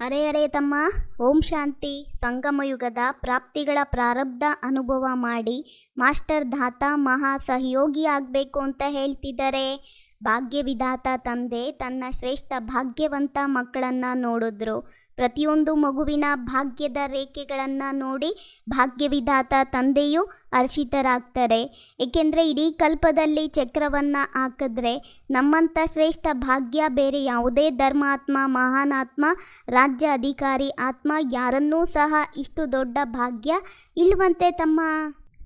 ಅರೆ ಅರೆ ತಮ್ಮ, ಓಂ ಶಾಂತಿ, ಸಂಗಮಯುಗದ ಪ್ರಾಪ್ತಿಗಳ ಪ್ರಾರಬ್ಧ ಅನುಭವ ಮಾಡಿ ಮಾಸ್ಟರ್ ಧಾತ ಮಹಾ ಸಹಯೋಗಿ ಆಗಬೇಕು ಅಂತ ಹೇಳ್ತಿದ್ದಾರೆ. ಭಾಗ್ಯವಿಧಾತ ತಂದೆ ತನ್ನ ಶ್ರೇಷ್ಠ ಭಾಗ್ಯವಂತ ಮಕ್ಕಳನ್ನು ನೋಡಿದ್ರು. ಪ್ರತಿಯೊಂದು ಮಗುವಿನ ಭಾಗ್ಯದ ರೇಖೆಗಳನ್ನು ನೋಡಿ ಭಾಗ್ಯವಿಧಾತ ತಂದೆಯು ಹರ್ಷಿತರಾಗ್ತಾರೆ. ಏಕೆಂದರೆ ಇಡೀ ಕಲ್ಪದಲ್ಲಿ ಚಕ್ರವನ್ನು ಹಾಕಿದ್ರೆ ನಮ್ಮಂಥ ಶ್ರೇಷ್ಠ ಭಾಗ್ಯ ಬೇರೆ ಯಾವುದೇ ಧರ್ಮಾತ್ಮ, ಮಹಾನಾತ್ಮ, ರಾಜ್ಯ ಅಧಿಕಾರಿ, ಆತ್ಮ ಯಾರನ್ನೂ ಸಹ ಇಷ್ಟು ದೊಡ್ಡ ಭಾಗ್ಯ ಇಲ್ವಂತೆ ತಮ್ಮ.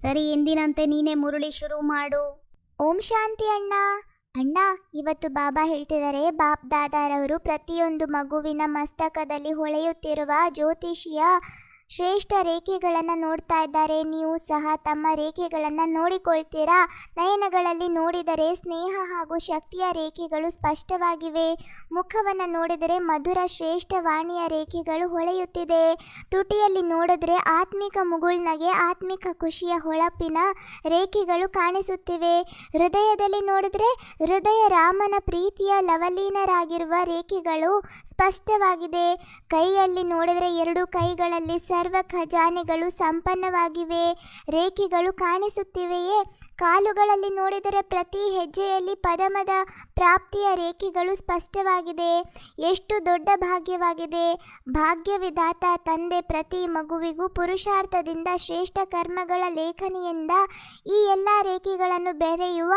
ಸರಿ, ಎಂದಿನಂತೆ ನೀನೇ ಮುರುಳಿ ಶುರು ಮಾಡು. ಓಂ ಶಾಂತಿ ಅಣ್ಣ. ಅಣ್ಣ ಇವತ್ತು ಬಾಬಾ ಹೇಳ್ತಿದ್ದಾರೆ ಬಾಪ್ ದಾದಾರವರು ಪ್ರತಿಯೊಂದು ಮಗುವಿನ ಮಸ್ತಕದಲ್ಲಿ ಹೊಳೆಯುತ್ತಿರುವ ಜ್ಯೋತಿಷಿಯ ಶ್ರೇಷ್ಠ ರೇಖೆಗಳನ್ನು ನೋಡ್ತಾ ಇದ್ದಾರೆ. ನೀವು ಸಹ ತಮ್ಮ ರೇಖೆಗಳನ್ನು ನೋಡಿಕೊಳ್ತೀರಾ? ನಯನಗಳಲ್ಲಿ ನೋಡಿದರೆ ಸ್ನೇಹ ಹಾಗೂ ಶಕ್ತಿಯ ರೇಖೆಗಳು ಸ್ಪಷ್ಟವಾಗಿವೆ. ಮುಖವನ್ನು ನೋಡಿದರೆ ಮಧುರ, ಶ್ರೇಷ್ಠ ವಾಣಿಯ ರೇಖೆಗಳು ಹೊಳೆಯುತ್ತಿದೆ. ತುಟಿಯಲ್ಲಿ ನೋಡಿದ್ರೆ ಆತ್ಮಿಕ ಮುಗುಳ್ನಗೆ ಆತ್ಮಿಕ ಖುಷಿಯ ಹೊಳಪಿನ ರೇಖೆಗಳು ಕಾಣಿಸುತ್ತಿವೆ. ಹೃದಯದಲ್ಲಿ ನೋಡಿದ್ರೆ ಹೃದಯ ರಾಮನ ಪ್ರೀತಿಯ ಲವಲೀನರಾಗಿರುವ ರೇಖೆಗಳು ಸ್ಪಷ್ಟವಾಗಿದೆ. ಕೈಯಲ್ಲಿ ನೋಡಿದರೆ ಎರಡು ಕೈಗಳಲ್ಲಿ ಸರ್ವ ಖಜಾನೆಗಳು ಸಂಪನ್ನವಾಗಿವೆ, ರೇಖೆಗಳು ಕಾಣಿಸುತ್ತಿವೆಯೇ? ಕಾಲುಗಳಲ್ಲಿ ನೋಡಿದರೆ ಪ್ರತಿ ಹೆಜ್ಜೆಯಲ್ಲಿ ಪದಮದ ಪ್ರಾಪ್ತಿಯ ರೇಖೆಗಳು ಸ್ಪಷ್ಟವಾಗಿದೆ. ಎಷ್ಟು ದೊಡ್ಡ ಭಾಗ್ಯವಾಗಿದೆ. ಭಾಗ್ಯವಿಧಾತ ತಂದೆ ಪ್ರತಿ ಮಗುವಿಗೂ ಪುರುಷಾರ್ಥದಿಂದ ಶ್ರೇಷ್ಠ ಕರ್ಮಗಳ ಲೇಖನಿಯಿಂದ ಈ ಎಲ್ಲ ರೇಖೆಗಳನ್ನು ಬೆರೆಯುವ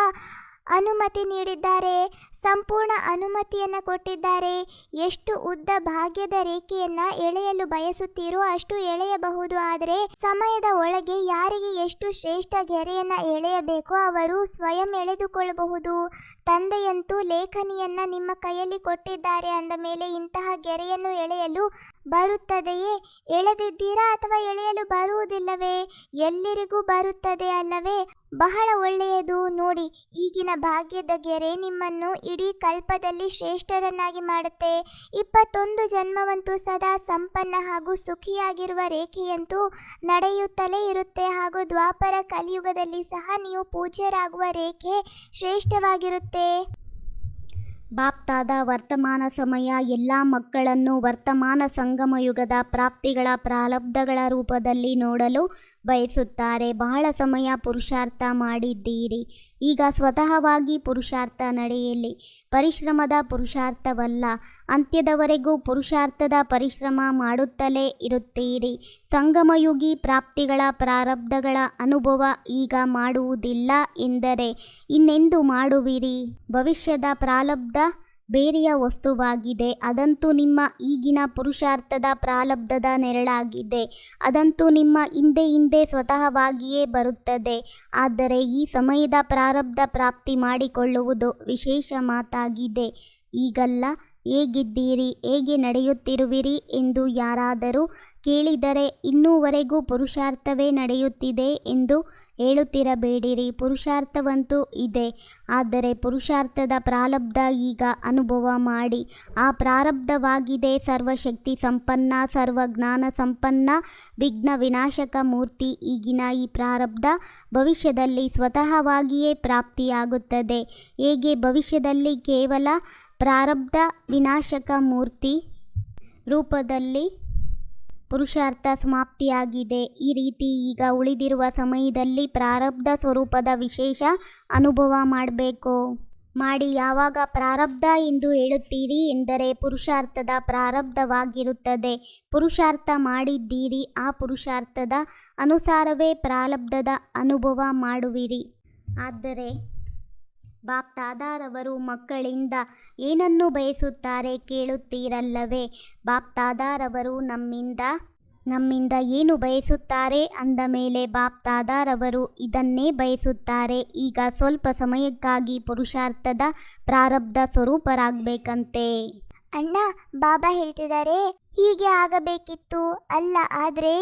ಅನುಮತಿ ನೀಡಿದ್ದಾರೆ. ಸಂಪೂರ್ಣ ಅನುಮತಿಯನ್ನು ಕೊಟ್ಟಿದ್ದಾರೆ. ಎಷ್ಟು ಉದ್ದ ಭಾಗ್ಯದ ರೇಖೆಯನ್ನ ಎಳೆಯಲು ಬಯಸುತ್ತೀರೋ ಅಷ್ಟು ಎಳೆಯಬಹುದು. ಆದರೆ ಸಮಯದ ಒಳಗೆ ಯಾರಿಗೆ ಎಷ್ಟು ಶ್ರೇಷ್ಠ ಗೆರೆಯನ್ನ ಎಳೆಯಬೇಕೋ ಅವರು ಸ್ವಯಂ ಎಳೆದುಕೊಳ್ಳಬಹುದು. ತಂದೆಯಂತೂ ಲೇಖನಿಯನ್ನ ನಿಮ್ಮ ಕೈಯಲ್ಲಿ ಕೊಟ್ಟಿದ್ದಾರೆ ಅಂದ ಮೇಲೆ ಇಂತಹ ಗೆರೆಯನ್ನು ಎಳೆಯಲು ಬರುತ್ತದೆಯೇ? ಎಳೆದಿದ್ದೀರಾ ಅಥವಾ ಎಳೆಯಲು ಬರುವುದಿಲ್ಲವೇ? ಎಲ್ಲರಿಗೂ ಬರುತ್ತದೆ ಅಲ್ಲವೇ? ಬಹಳ ಒಳ್ಳೆಯದು. ನೋಡಿ, ಈಗಿನ ಭಾಗ್ಯದ ಗೆರೆ ನಿಮ್ಮನ್ನು ಇಡೀ ಕಲ್ಪದಲ್ಲಿ ಶ್ರೇಷ್ಠರನ್ನಾಗಿ ಮಾಡುತ್ತೆ. ಇಪ್ಪತ್ತೊಂದು ಜನ್ಮವಂತೂ ಸದಾ ಸಂಪನ್ನ ಹಾಗೂ ಸುಖಿಯಾಗಿರುವ ರೇಖೆಯಂತೂ ನಡೆಯುತ್ತಲೇ ಇರುತ್ತೆ. ಹಾಗೂ ದ್ವಾಪರ ಕಲಿಯುಗದಲ್ಲಿ ಸಹ ನೀವು ಪೂಜ್ಯರಾಗುವ ರೇಖೆ ಶ್ರೇಷ್ಠವಾಗಿರುತ್ತೆ. ಬಾಪ್ತಾದ ವರ್ತಮಾನ ಸಮಯ ಎಲ್ಲ ಮಕ್ಕಳನ್ನು ವರ್ತಮಾನ ಸಂಗಮ ಯುಗದ ಪ್ರಾಪ್ತಿಗಳ ಪ್ರಾರಬ್ಧಗಳ ರೂಪದಲ್ಲಿ ನೋಡಲು ಬಯಸುತ್ತಾರೆ. ಬಹಳ ಸಮಯ ಪುರುಷಾರ್ಥ ಮಾಡಿದ್ದೀರಿ. ಈಗ ಸ್ವತಃವಾಗಿ ಪುರುಷಾರ್ಥ ನಡೆಯಲಿ. ಪರಿಶ್ರಮದ ಪುರುಷಾರ್ಥವಲ್ಲ. ಅಂತ್ಯದವರೆಗೂ ಪುರುಷಾರ್ಥದ ಪರಿಶ್ರಮ ಮಾಡುತ್ತಲೇ ಇರುತ್ತೀರಿ. ಸಂಗಮಯುಗಿ ಪ್ರಾಪ್ತಿಗಳ ಪ್ರಾರಬ್ಧಗಳ ಅನುಭವ ಈಗ ಮಾಡುವುದಿಲ್ಲ ಎಂದರೆ ಇನ್ನೆಂದು ಮಾಡುವಿರಿ? ಭವಿಷ್ಯದ ಪ್ರಾರಬ್ಧ ಬೇರೆಯ ವಸ್ತುವಾಗಿದೆ. ಅದಂತೂ ನಿಮ್ಮ ಈಗಿನ ಪುರುಷಾರ್ಥದ ಪ್ರಾಲಬ್ಧದ ನೆರಳಾಗಿದೆ. ಅದಂತೂ ನಿಮ್ಮ ಹಿಂದೆ ಹಿಂದೆ ಸ್ವತಃವಾಗಿಯೇ ಬರುತ್ತದೆ. ಆದರೆ ಈ ಸಮಯದ ಪ್ರಾರಬ್ಧ ಪ್ರಾಪ್ತಿ ಮಾಡಿಕೊಳ್ಳುವುದು ವಿಶೇಷ ಮಾತಾಗಿದೆ. ಈಗಲ್ಲ ಹೇಗಿದ್ದೀರಿ? ಹೇಗೆ ನಡೆಯುತ್ತಿರುವಿರಿ ಎಂದು ಯಾರಾದರೂ ಕೇಳಿದರೆ ಇನ್ನೂವರೆಗೂ ಪುರುಷಾರ್ಥವೇ ನಡೆಯುತ್ತಿದೆ ಎಂದು ಹೇಳುತ್ತಿರಬೇಡಿರಿ. ಪುರುಷಾರ್ಥವಂತೂ ಇದೆ. ಆದರೆ ಪುರುಷಾರ್ಥದ ಪ್ರಾರಬ್ಧ ಈಗ ಅನುಭವ ಮಾಡಿ. ಆ ಪ್ರಾರಬ್ಧವಾಗಿದೆ ಸರ್ವಶಕ್ತಿ ಸಂಪನ್ನ, ಸರ್ವಜ್ಞಾನ ಸಂಪನ್ನ, ವಿಘ್ನ ವಿನಾಶಕ ಮೂರ್ತಿ. ಈಗಿನ ಈ ಪ್ರಾರಬ್ಧ ಭವಿಷ್ಯದಲ್ಲಿ ಸ್ವತಃವಾಗಿಯೇ ಪ್ರಾಪ್ತಿಯಾಗುತ್ತದೆ. ಹೇಗೆ ಭವಿಷ್ಯದಲ್ಲಿ ಕೇವಲ ಪ್ರಾರಬ್ಧ ವಿನಾಶಕ ಮೂರ್ತಿ ರೂಪದಲ್ಲಿ ಪುರುಷಾರ್ಥ ಸಮಾಪ್ತಿಯಾಗಿದೆ. ಈ ರೀತಿ ಈಗ ಉಳಿದಿರುವ ಸಮಯದಲ್ಲಿ ಪ್ರಾರಬ್ಧ ಸ್ವರೂಪದ ವಿಶೇಷ ಅನುಭವ ಮಾಡಬೇಕು. ಮಾಡಿ ಯಾವಾಗ ಪ್ರಾರಬ್ಧ ಎಂದು ಹೇಳುತ್ತೀರಿ ಎಂದರೆ ಪುರುಷಾರ್ಥದ ಪ್ರಾರಬ್ಧವಾಗಿರುತ್ತದೆ. ಪುರುಷಾರ್ಥ ಮಾಡಿದ್ದೀರಿ, ಆ ಪುರುಷಾರ್ಥದ ಅನುಸಾರವೇ ಪ್ರಾರಬ್ಧದ ಅನುಭವ ಮಾಡುವಿರಿ. ಆದರೆ ಬಾಪ್ ತಾದಾರವರು ಮಕ್ಕಳಿಂದ ಏನನ್ನು ಬಯಸುತ್ತಾರೆ ಕೇಳುತ್ತೀರಲ್ಲವೇ? ಬಾಪ್ತಾದಾರವರು ನಮ್ಮಿಂದ ನಮ್ಮಿಂದ ಏನು ಬಯಸುತ್ತಾರೆ? ಅಂದ ಮೇಲೆ ಬಾಪ್ತಾದಾರವರು ಇದನ್ನೇ ಬಯಸುತ್ತಾರೆ. ಈಗ ಸ್ವಲ್ಪ ಸಮಯಕ್ಕಾಗಿ ಪುರುಷಾರ್ಥದ ಪ್ರಾರಬ್ಧ ಸ್ವರೂಪರಾಗಬೇಕಂತೆ. ಅಣ್ಣ, ಬಾಬಾ ಹೇಳ್ತಿದ್ದಾರೆ ಹೀಗೆ ಆಗಬೇಕಿತ್ತು. ಅಲ್ಲ, ಆದರೆ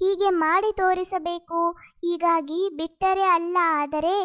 ಹೀಗೆ ಮಾಡಿ ತೋರಿಸಬೇಕು. ಹೀಗಾಗಿ ಬಿಟ್ಟರೆ ಅಲ್ಲ, ಆದರೆ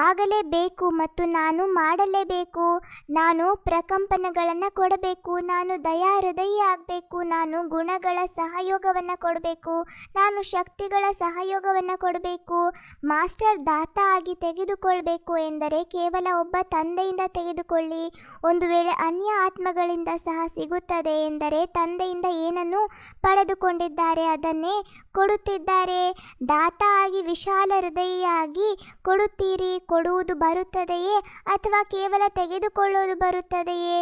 ಆಗಲೇಬೇಕು ಮತ್ತು ನಾನು ಮಾಡಲೇಬೇಕು. ನಾನು ಪ್ರಕಂಪನಗಳನ್ನು ಕೊಡಬೇಕು. ನಾನು ದಯಾ ಹೃದಯ ಆಗಬೇಕು. ನಾನು ಗುಣಗಳ ಸಹಯೋಗವನ್ನು ಕೊಡಬೇಕು. ನಾನು ಶಕ್ತಿಗಳ ಸಹಯೋಗವನ್ನು ಕೊಡಬೇಕು. ಮಾಸ್ಟರ್ ದಾತ ಆಗಿ ತೆಗೆದುಕೊಳ್ಬೇಕು ಎಂದರೆ ಕೇವಲ ಒಬ್ಬ ತಂದೆಯಿಂದ ತೆಗೆದುಕೊಳ್ಳಿ. ಒಂದು ವೇಳೆ ಅನ್ಯ ಆತ್ಮಗಳಿಂದ ಸಹ ಸಿಗುತ್ತದೆ ಎಂದರೆ ತಂದೆಯಿಂದ ಏನನ್ನು ಪಡೆದುಕೊಂಡಿದ್ದಾರೆ ಅದನ್ನೇ ಕೊಡುತ್ತಿದ್ದಾರೆ. ದಾತ ಆಗಿ ವಿಶಾಲ ಹೃದಯಿಯಾಗಿ ಕೊಡುತ್ತೀರಿ. ಕೊಡುವುದು ಬರುತ್ತದೆಯೇ ಅಥವಾ ಕೇವಲ ತೆಗೆದುಕೊಳ್ಳುವುದು ಬರುತ್ತದೆಯೇ?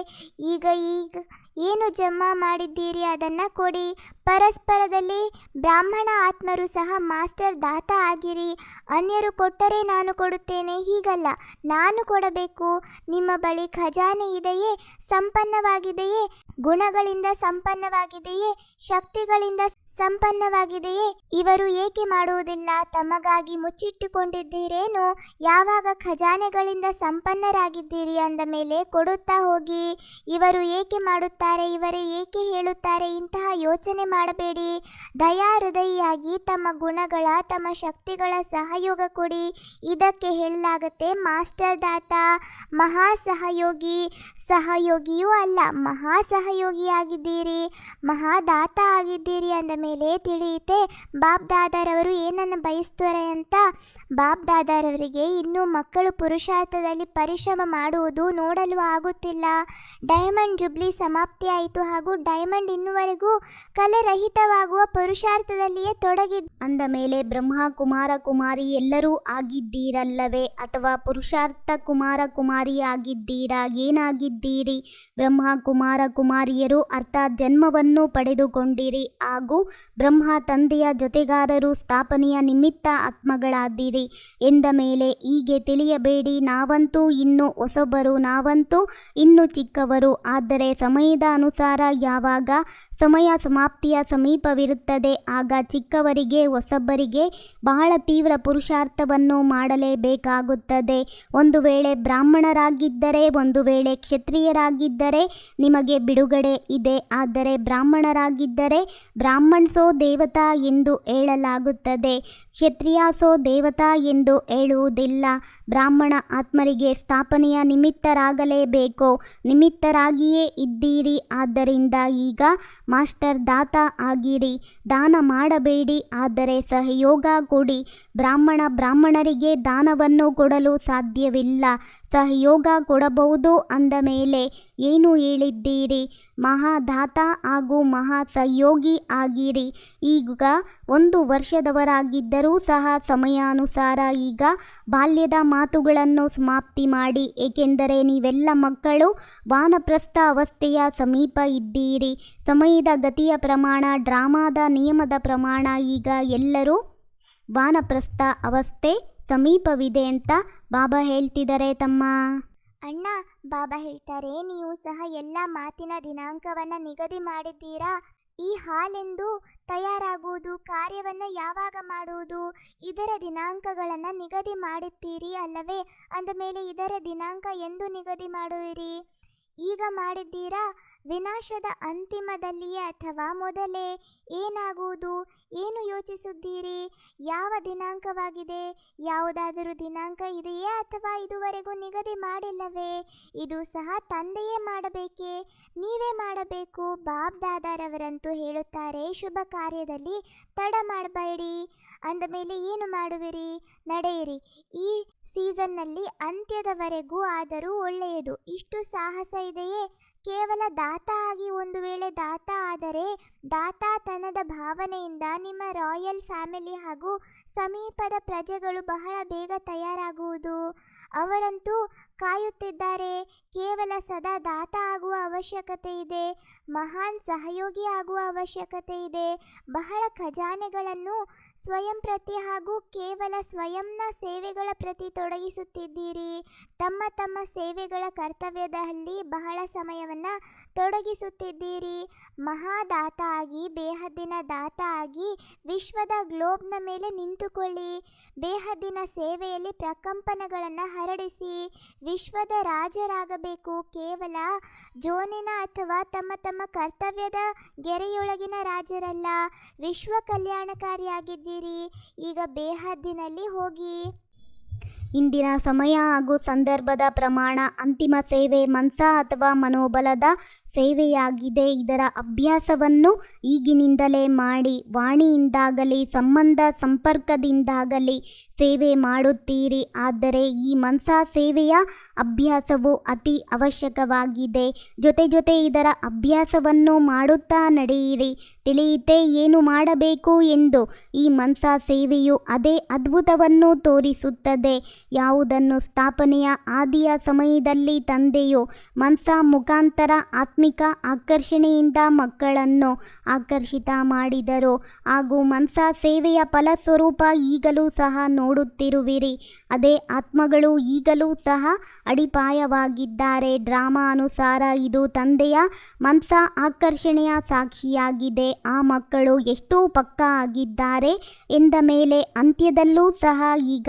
ಈಗ ಈಗ ಏನು ಜಮಾ ಮಾಡಿದ್ದೀರಿ ಅದನ್ನು ಕೊಡಿ. ಪರಸ್ಪರದಲ್ಲಿ ಬ್ರಾಹ್ಮಣ ಆತ್ಮರು ಸಹ ಮಾಸ್ಟರ್ ದಾತ ಆಗಿರಿ. ಅನ್ಯರು ಕೊಟ್ಟರೆ ನಾನು ಕೊಡುತ್ತೇನೆ. ಹೀಗಲ್ಲ. ನಾನು ಕೊಡಬೇಕು. ನಿಮ್ಮ ಬಳಿ ಖಜಾನೆ ಇದೆಯೇ? ಸಂಪನ್ನವಾಗಿದೆಯೇ? ಗುಣಗಳಿಂದ ಸಂಪನ್ನವಾಗಿದೆಯೇ? ಶಕ್ತಿಗಳಿಂದ ಸಂಪನ್ನವಾಗಿದೆಯೇ? ಇವರು ಏಕೆ ಮಾಡುವುದಿಲ್ಲ? ತಮಗಾಗಿ ಮುಚ್ಚಿಟ್ಟುಕೊಂಡಿದ್ದೀರೇನು? ಯಾವಾಗ ಖಜಾನೆಗಳಿಂದ ಸಂಪನ್ನರಾಗಿದ್ದೀರಿ ಅಂದ ಮೇಲೆ ಕೊಡುತ್ತಾ ಹೋಗಿ, ಇವರು ಏಕೆ ಮಾಡುತ್ತಾರೆ? ಇವರು ಏಕೆ ಹೇಳುತ್ತಾರೆ? ಇಂತಹ ಯೋಚನೆ ಮಾಡಬೇಡಿ. ದಯಾ ಹೃದಯಿಯಾಗಿ ತಮ್ಮ ಗುಣಗಳ, ತಮ್ಮ ಶಕ್ತಿಗಳ ಸಹಯೋಗ ಕೊಡಿ. ಇದಕ್ಕೆ ಹೇಳಲಾಗತ್ತೆ ಮಾಸ್ಟರ್ ದಾತ ಮಹಾ ಸಹಯೋಗಿ ಸಹಯೋಗಿಯೂ ಅಲ್ಲ ಮಹಾ ಸಹಯೋಗಿಯಾಗಿದ್ದೀರಿ ಮಹಾದಾತ ಆಗಿದ್ದೀರಿ ಅಂದ ಮೇಲೆ ತಿಳಿಯುತ್ತೆ ಬಾಬ್ ದಾದಾರವರು ಏನನ್ನು ಬಯಸ್ತಾರೆ ಅಂತ? ಬಾಬ್ ದಾದಾರವರಿಗೆ ಇನ್ನೂ ಮಕ್ಕಳು ಪುರುಷಾರ್ಥದಲ್ಲಿ ಪರಿಶ್ರಮ ಮಾಡುವುದು ನೋಡಲು ಆಗುತ್ತಿಲ್ಲ. ಡೈಮಂಡ್ ಜುಬ್ಲಿ ಸಮಾಪ್ತಿಯಾಯಿತು ಹಾಗೂ ಡೈಮಂಡ್ ಇನ್ನುವರೆಗೂ ಕಲೆರಹಿತವಾಗುವ ಪುರುಷಾರ್ಥದಲ್ಲಿಯೇ ತೊಡಗಿ ಅಂದ ಮೇಲೆ ಬ್ರಹ್ಮ ಕುಮಾರ ಕುಮಾರಿ ಎಲ್ಲರೂ ಆಗಿದ್ದೀರಲ್ಲವೇ ಅಥವಾ ಪುರುಷಾರ್ಥ ಕುಮಾರ ಕುಮಾರಿ ಆಗಿದ್ದೀರಾ ಏನಾಗಿದ್ದೀರಿ? ಬ್ರಹ್ಮ ಕುಮಾರ ಕುಮಾರಿಯರು ಅರ್ಥಾತ್ ಜನ್ಮವನ್ನು ಪಡೆದುಕೊಂಡಿರಿ. ಹಾಗೂ ಬ್ರಹ್ಮ ತಂದೆಯ ಜೊತೆಗಾರರು ಸ್ಥಾಪನೆಯ ನಿಮಿತ್ತ ಆತ್ಮಗಳಾದಿರಿ ಎಂದ ಮೇಲೆ ಹೀಗೆ ತಿಳಿಯಬೇಡಿ, ನಾವಂತೂ ಇನ್ನು ಹೊಸಬರು, ನಾವಂತೂ ಇನ್ನು ಚಿಕ್ಕವರು. ಆದರೆ ಸಮಯದ ಅನುಸಾರ ಯಾವಾಗ ಸಮಯ ಸಮಾಪ್ತಿಯ ಸಮೀಪವಿರುತ್ತದೆ. ಆಗ ಚಿಕ್ಕವರಿಗೆ, ಹೊಸಬ್ಬರಿಗೆ ಬಹಳ ತೀವ್ರ ಪುರುಷಾರ್ಥವನ್ನು ಮಾಡಲೇಬೇಕಾಗುತ್ತದೆ. ಒಂದು ವೇಳೆ ಬ್ರಾಹ್ಮಣರಾಗಿದ್ದರೆ, ಒಂದು ವೇಳೆ ಕ್ಷತ್ರಿಯರಾಗಿದ್ದರೆ ನಿಮಗೆ ಬಿಡುಗಡೆ ಇದೆ. ಆದರೆ ಬ್ರಾಹ್ಮಣರಾಗಿದ್ದರೆ ಬ್ರಾಹ್ಮಣ್ಸೋ ದೇವತಾ ಎಂದು ಹೇಳಲಾಗುತ್ತದೆ. ಕ್ಷತ್ರಿಯಾಸೋ ದೇವತಾ ಎಂದು ಹೇಳುವುದಿಲ್ಲ. ಬ್ರಾಹ್ಮಣ ಆತ್ಮರಿಗೆ ಸ್ಥಾಪನೆಯ ನಿಮಿತ್ತರಾಗಲೇಬೇಕು. ನಿಮಿತ್ತರಾಗಿಯೇ ಇದ್ದೀರಿ. ಆದ್ದರಿಂದ ಈಗ ಮಾಸ್ಟರ್ ದಾತ ಆಗಿರಿ. ದಾನ ಮಾಡಬೇಡಿ ಆದರೆ ಸಹಯೋಗ ಕೊಡಿ. ಬ್ರಾಹ್ಮಣ ಬ್ರಾಹ್ಮಣರಿಗೆ ದಾನವನ್ನು ಕೊಡಲು ಸಾಧ್ಯವಿಲ್ಲ. ಸಹಯೋಗ ಕೊಡಬಹುದು ಅಂದ ಮೇಲೆ, ಏನು ಹೇಳಿದ್ದೀರಿ? ಮಹಾದಾತ ಹಾಗೂ ಮಹಾ ಸಹಯೋಗಿ ಆಗಿರಿ. ಈಗ ಒಂದು ವರ್ಷದವರಾಗಿದ್ದರೂ ಸಹ ಸಮಯಾನುಸಾರ ಈಗ ಬಾಲ್ಯದ ಮಾತುಗಳನ್ನು ಸಮಾಪ್ತಿ ಮಾಡಿ. ಏಕೆಂದರೆ ನೀವೆಲ್ಲ ಮಕ್ಕಳು, ವಾನಪ್ರಸ್ಥ ಅವಸ್ಥೆಯ ಸಮೀಪ ಇದ್ದೀರಿ. ಸಮಯದ ಗತಿಯ ಪ್ರಮಾಣ, ಡ್ರಾಮಾದ ನಿಯಮದ ಪ್ರಮಾಣ, ಈಗ ಎಲ್ಲರೂ ವಾನಪ್ರಸ್ಥ ಅವಸ್ಥೆ ಸಮೀಪವಿದೆ ಅಂತ ಬಾಬಾ ಹೇಳ್ತಿದ್ದಾರೆ ತಮ್ಮ. ಅಣ್ಣ, ಬಾಬಾ ಹೇಳ್ತಾರೆ, ನೀವು ಸಹ ಎಲ್ಲ ಮಾತಿನ ದಿನಾಂಕವನ್ನು ನಿಗದಿ ಮಾಡಿದ್ದೀರಾ? ಈ ಹಾಲೆಂದು ತಯಾರಾಗುವುದು, ಕಾರ್ಯವನ್ನು ಯಾವಾಗ ಮಾಡುವುದು? ಇದರ ದಿನಾಂಕಗಳನ್ನು ನಿಗದಿ ಮಾಡುತ್ತೀರಿ ಅಲ್ಲವೇ? ಅಂದ ಮೇಲೆ ಇದರ ದಿನಾಂಕ ಎಂದು ನಿಗದಿ ಮಾಡುವಿರಿ. ಈಗ ಮಾಡಿದ್ದೀರಾ? ವಿನಾಶದ ಅಂತಿಮದಲ್ಲಿಯೇ ಅಥವಾ ಮೊದಲೇ ಏನಾಗುವುದು? ಏನು ಯೋಚಿಸಿದ್ದೀರಿ ಯಾವ ದಿನಾಂಕವಾಗಿದೆ? ಯಾವುದಾದರೂ ದಿನಾಂಕ ಇದೆಯೇ ಅಥವಾ ಇದುವರೆಗೂ ನಿಗದಿ ಮಾಡಿಲ್ಲವೇ? ಇದು ಸಹ ತಂದೆಯೇ ಮಾಡಬೇಕೇ? ನೀವೇ ಮಾಡಬೇಕು? ಬಾಬ್ ದಾದಾರವರಂತೂ ಹೇಳುತ್ತಾರೆ, ಶುಭ ಕಾರ್ಯದಲ್ಲಿ ತಡ ಮಾಡಬೇಡಿ. ಅಂದ ಮೇಲೆ ಏನು ಮಾಡುವಿರಿ? ನಡೆಯಿರಿ. ಈ ಸೀಸನ್ನಲ್ಲಿ ಅಂತ್ಯದವರೆಗೂ ಆದರೂ ಒಳ್ಳೆಯದು. ಇಷ್ಟು ಸಾಹಸ ಇದೆಯೇ? ಕೇವಲ ದಾತ ಆಗಿ ಒಂದು ವೇಳೆ ದಾತ ಆದರೆ ದಾತಾತನದ ಭಾವನೆಯಿಂದ ನಿಮ್ಮ ರಾಯಲ್ ಫ್ಯಾಮಿಲಿ ಹಾಗೂ ಸಮೀಪದ ಪ್ರಜೆಗಳು ಬಹಳ ಬೇಗ ತಯಾರಾಗುವುದು. ಅವರಂತೂ ಕಾಯುತ್ತಿದ್ದಾರೆ. ಕೇವಲ ಸದಾ ದಾತ ಆಗುವ ಅವಶ್ಯಕತೆ ಇದೆ. ಮಹಾನ್ ಸಹಯೋಗಿ ಆಗುವ ಅವಶ್ಯಕತೆ ಇದೆ. ಬಹಳ ಖಜಾನೆಗಳನ್ನು ಸ್ವಯಂ ಪ್ರತಿ ಹಾಗೂ ಕೇವಲ ಸ್ವಯಂನ ಸೇವೆಗಳ ಪ್ರತಿ ತೊಡಗಿಸುತ್ತಿದ್ದೀರಿ. ತಮ್ಮ ತಮ್ಮ ಸೇವೆಗಳ ಕರ್ತವ್ಯದಲ್ಲಿ ಬಹಳ ಸಮಯವನ್ನು ತೊಡಗಿಸುತ್ತಿದ್ದೀರಿ. ಮಹಾದಾತ ಆಗಿ, ಬೇಹದ್ದಿನ ದಾತ ಆಗಿ, ವಿಶ್ವದ ಗ್ಲೋಬ್ನ ಮೇಲೆ ನಿಂತುಕೊಳ್ಳಿ. ಬೇಹದ್ದಿನ ಸೇವೆಯಲ್ಲಿ ಪ್ರಕಂಪನಗಳನ್ನು ಹರಡಿಸಿ. ವಿಶ್ವದ ರಾಜರಾಗಬೇಕು. ಕೇವಲ ಜೋನಿನ ಅಥವಾ ತಮ್ಮ ತಮ್ಮ ಕರ್ತವ್ಯದ ಗೆರೆಯೊಳಗಿನ ರಾಜರಲ್ಲ. ವಿಶ್ವ ಕಲ್ಯಾಣಕಾರಿಯಾಗಿದ್ದೀರಿ. ಈಗ ಬೇಹದ್ದಿನಲ್ಲಿ ಹೋಗಿ. ಇಂದಿನ ಸಮಯ ಹಾಗೂ ಸಂದರ್ಭದ ಪ್ರಮಾಣ, ಅಂತಿಮ ಸೇವೆ, ಮನಸ ಅಥವಾ ಮನೋಬಲದ ಸೇವೆಯಾಗಿದೆ. ಇದರ ಅಭ್ಯಾಸವನ್ನು ಈಗಿನಿಂದಲೇ ಮಾಡಿ, ವಾಣಿಯಿಂದಾಗಲಿ, ಸಂಬಂಧ ಸಂಪರ್ಕದಿಂದಾಗಲಿ ಸೇವೆ ಮಾಡುತ್ತೀರಿ. ಆದರೆ ಈ ಮನಸ ಸೇವೆಯ ಅಭ್ಯಾಸವು ಅತಿ ಅವಶ್ಯಕವಾಗಿದೆ. ಜೊತೆ ಜೊತೆ ಇದರ ಅಭ್ಯಾಸವನ್ನು ಮಾಡುತ್ತಾ ನಡೆಯಿರಿ. ತಿಳಿಯಿತೇ ಏನು ಮಾಡಬೇಕು ಎಂದು ಈ ಮನಸ ಸೇವೆಯು ಅದೇ ಅದ್ಭುತವನ್ನು ತೋರಿಸುತ್ತದೆ. ಯಾವುದನ್ನು ಸ್ಥಾಪನೆಯ ಆದಿಯ ಸಮಯದಲ್ಲಿ ತಂದೆಯು ಮನಸ ಮುಖಾಂತರ ಆತ್ಮಿಕ ಆಕರ್ಷಣೆಯಿಂದ ಮಕ್ಕಳನ್ನು ಆಕರ್ಷಿತ ಮಾಡಿದರು. ಹಾಗೂ ಮನ್ಸಾ ಸೇವೆಯ ಫಲಸ್ವರೂಪ ಈಗಲೂ ಸಹ ನೋಡುತ್ತಿರುವಿರಿ. ಅದೇ ಆತ್ಮಗಳು ಈಗಲೂ ಸಹ ಅಡಿಪಾಯವಾಗಿದ್ದಾರೆ. ಡ್ರಾಮಾ ಅನುಸಾರ ಇದು ತಂದೆಯ ಮನ್ಸಾ ಆಕರ್ಷಣೆಯ ಸಾಕ್ಷಿಯಾಗಿದೆ. ಆ ಮಕ್ಕಳು ಎಷ್ಟು ಪಕ್ಕ ಆಗಿದ್ದಾರೆ ಎಂದ ಮೇಲೆ ಅಂತ್ಯದಲ್ಲೂ ಸಹ ಈಗ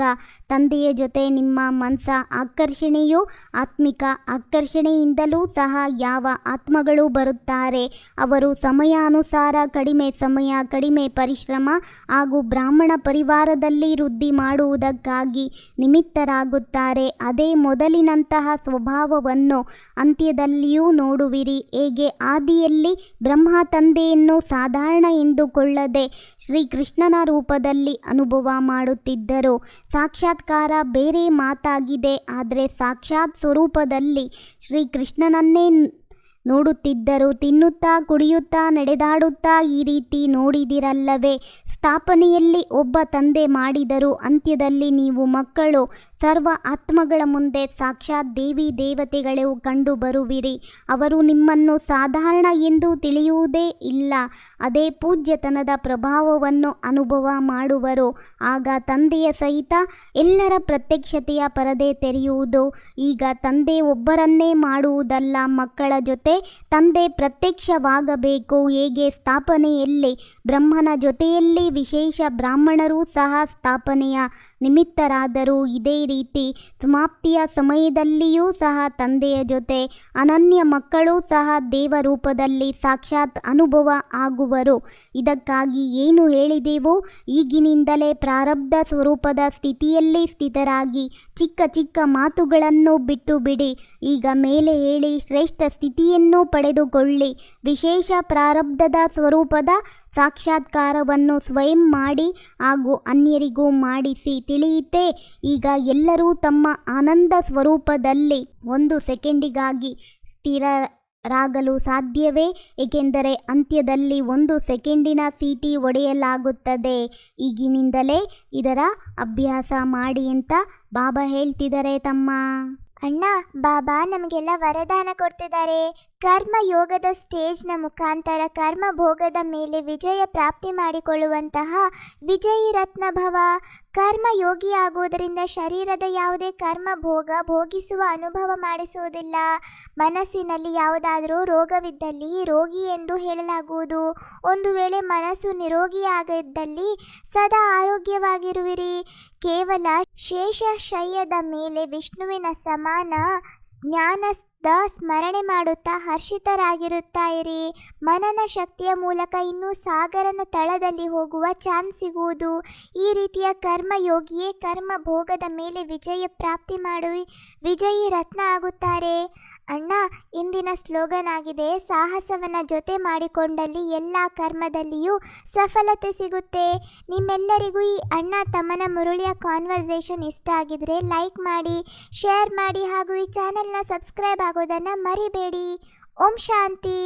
ತಂದೆಯ ಜೊತೆ ನಿಮ್ಮ ಮನಸ ಆಕರ್ಷಣೆಯು ಆತ್ಮಿಕ ಆಕರ್ಷಣೆಯಿಂದಲೂ ಸಹ ಯಾವ ಆತ್ಮಗಳು ಬರುತ್ತಾರೆ. ಅವರು ಸಮಯಾನುಸಾರ ಕಡಿಮೆ ಸಮಯ, ಕಡಿಮೆ ಪರಿಶ್ರಮ ಹಾಗೂ ಬ್ರಾಹ್ಮಣ ಪರಿವಾರದಲ್ಲಿ ವೃದ್ಧಿ ಮಾಡುವುದಕ್ಕಾಗಿ ನಿಮಿತ್ತರಾಗುತ್ತಾರೆ. ಅದೇ ಮೊದಲಿನಂತಹ ಸ್ವಭಾವವನ್ನು ಅಂತ್ಯದಲ್ಲಿಯೂ ನೋಡುವಿರಿ. ಹೇಗೆ? ಆದಿಯಲ್ಲಿ ಬ್ರಹ್ಮ ತಂದೆಯನ್ನು ಸಾಧಾರಣ ಎಂದುಕೊಳ್ಳದೆ ಶ್ರೀಕೃಷ್ಣನ ರೂಪದಲ್ಲಿ ಅನುಭವ ಮಾಡುತ್ತಿದ್ದರು. ಸಾಕ್ಷಾತ್ಕಾರ ಬೇರೆ ಮಾತಾಗಿದೆ. ಆದರೆ ಸಾಕ್ಷಾತ್ ಸ್ವರೂಪದಲ್ಲಿ ಶ್ರೀಕೃಷ್ಣನನ್ನೇ ನೋಡುತ್ತಿದ್ದರು ತಿನ್ನುತ್ತಾ ಕುಡಿಯುತ್ತಾ ನಡೆದಾಡುತ್ತಾ ಈ ರೀತಿ ನೋಡಿದಿರಲ್ಲವೇ? ಸ್ಥಾಪನೆಯಲ್ಲಿ ಒಬ್ಬ ತಂದೆ ಮಾಡಿದರು ಅಂತ್ಯದಲ್ಲಿ ನೀವು ಮಕ್ಕಳು, ಸರ್ವ ಆತ್ಮಗಳ ಮುಂದೆ ಸಾಕ್ಷಾತ್ ದೇವಿ ದೇವತೆಗಳು ಕಂಡು ಬರುವಿರಿ. ಅವರು ನಿಮ್ಮನ್ನು ಸಾಧಾರಣ ಎಂದು ತಿಳಿಯುವುದೇ ಇಲ್ಲ. ಅದೇ ಪೂಜ್ಯತನದ ಪ್ರಭಾವವನ್ನು ಅನುಭವ ಮಾಡುವರು. ಆಗ ತಂದೆಯ ಸಹಿತ ಎಲ್ಲರ ಪ್ರತ್ಯಕ್ಷತೆಯ ಪರದೆ ತೆರೆಯುವುದು. ಈಗ ತಂದೆ ಒಬ್ಬರನ್ನೇ ಮಾಡುವುದಲ್ಲ, ಮಕ್ಕಳ ಜೊತೆ ತಂದೆ ಪ್ರತ್ಯಕ್ಷವಾಗಬೇಕು. ಹೇಗೆ? ಸ್ಥಾಪನೆಯಲ್ಲಿ ಬ್ರಹ್ಮನ ಜೊತೆಯಲ್ಲಿ ವಿಶೇಷ ಬ್ರಾಹ್ಮಣರೂ ಸಹ ಸ್ಥಾಪನೆಯ ನಿಮಿತ್ತರಾದರು ಇದೇ ರೀತಿ ಸಮಾಪ್ತಿಯ ಸಮಯದಲ್ಲಿಯೂ ಸಹ ತಂದೆಯ ಜೊತೆ, ಅನನ್ಯ ಮಕ್ಕಳೂ ಸಹ ದೇವರೂಪದಲ್ಲಿ ಸಾಕ್ಷಾತ್ ಅನುಭವ ಆಗುವರು. ಇದಕ್ಕಾಗಿ ಏನು ಹೇಳಿದೆವೋ? ಈಗಿನಿಂದಲೇ ಪ್ರಾರಬ್ಧ ಸ್ವರೂಪದ ಸ್ಥಿತಿಯಲ್ಲಿ ಸ್ಥಿತರಾಗಿ ಚಿಕ್ಕ ಚಿಕ್ಕ ಮಾತುಗಳನ್ನು ಬಿಟ್ಟು ಬಿಡಿ ಈಗ ಮೇಲೆ ಹೇಳಿ ಶ್ರೇಷ್ಠ ಸ್ಥಿತಿಯನ್ನು ಪಡೆದುಕೊಳ್ಳಿ. ವಿಶೇಷ ಪ್ರಾರಬ್ಧದ ಸ್ವರೂಪದ ಸಾಕ್ಷಾತ್ಕಾರವನ್ನು ಸ್ವಯಂ ಮಾಡಿ ಹಾಗೂ ಅನ್ಯರಿಗೂ ಮಾಡಿಸಿ ತಿಳಿಯಿತೆ. ಈಗ ಎಲ್ಲರೂ ತಮ್ಮ ಆನಂದ ಸ್ವರೂಪದಲ್ಲಿ ಒಂದು ಸೆಕೆಂಡಿಗಾಗಿ ಸ್ಥಿರರಾಗಲು ಸಾಧ್ಯವೇ? ಏಕೆಂದರೆ ಅಂತ್ಯದಲ್ಲಿ ಒಂದು ಸೆಕೆಂಡಿನ ಸೀಟಿ ಒಡೆಯಲಾಗುತ್ತದೆ. ಈಗಿನಿಂದಲೇ ಇದರ ಅಭ್ಯಾಸ ಮಾಡಿ ಅಂತ ಬಾಬಾ ಹೇಳ್ತಿದ್ದಾರೆ ತಮ್ಮ. ಅಣ್ಣ, ಬಾಬಾ ನಮಗೆಲ್ಲ ವರದಾನ ಕೊಡ್ತಿದ್ದಾರೆ. ಕರ್ಮ ಯೋಗದ ಸ್ಟೇಜ್ನ ಮುಖಾಂತರ ಕರ್ಮ ಭೋಗದ ಮೇಲೆ ವಿಜಯ ಪ್ರಾಪ್ತಿ ಮಾಡಿಕೊಳ್ಳುವಂತಹ ವಿಜಯಿ ರತ್ನ ಭವ. ಕರ್ಮ ಯೋಗಿ ಶರೀರದ ಯಾವುದೇ ಕರ್ಮ ಭೋಗ ಭೋಗಿಸುವ ಅನುಭವ ಮಾಡಿಸುವುದಿಲ್ಲ. ಮನಸ್ಸಿನಲ್ಲಿ ಯಾವುದಾದರೂ ರೋಗವಿದ್ದಲ್ಲಿ ರೋಗಿ ಎಂದು ಹೇಳಲಾಗುವುದು. ಒಂದು ವೇಳೆ ಮನಸ್ಸು ನಿರೋಗಿಯಾಗಿದ್ದಲ್ಲಿ ಸದಾ ಆರೋಗ್ಯವಾಗಿರುವಿರಿ. ಕೇವಲ ಶೇಷಶಯ್ಯದ ಮೇಲೆ ವಿಷ್ಣುವಿನ ಸಮಾನ ಜ್ಞಾನದ ಸ್ಮರಣೆ ಮಾಡುತ್ತಾ ಹರ್ಷಿತರಾಗಿರುತ್ತಾ ಇರಿ ಮನನ ಶಕ್ತಿಯ ಮೂಲಕ ಇನ್ನೂ ಸಾಗರನ ತಳದಲ್ಲಿ ಹೋಗುವ ಚಾನ್ಸ್ ಸಿಗುವುದು. ಈ ರೀತಿಯ ಕರ್ಮಯೋಗಿಯೇ ಕರ್ಮ ಭೋಗದ ಮೇಲೆ ವಿಜಯ ಪ್ರಾಪ್ತಿ ಮಾಡಿ ವಿಜಯಿ ರತ್ನ ಆಗುತ್ತಾರೆ. ಅಣ್ಣ, ಇಂದಿನ ಸ್ಲೋಗನ್ ಆಗಿದೆ, ಸಾಹಸವನ್ನು ಜೊತೆ ಮಾಡಿಕೊಂಡಲ್ಲಿ ಎಲ್ಲ ಕರ್ಮದಲ್ಲಿಯೂ ಸಫಲತೆ ಸಿಗುತ್ತೆ. ನಿಮ್ಮೆಲ್ಲರಿಗೂ ಈ ಅಣ್ಣ ತಮ್ಮನ ಮುರುಳಿಯ ಕಾನ್ವರ್ಸೇಷನ್ ಇಷ್ಟ ಆಗಿದ್ರೆ ಲೈಕ್ ಮಾಡಿ ಶೇರ್ ಮಾಡಿ ಹಾಗೂ ಈ ಚಾನೆಲ್ನ ಸಬ್ಸ್ಕ್ರೈಬ್ ಆಗೋದನ್ನು ಮರಿಬೇಡಿ. ಓಂ ಶಾಂತಿ.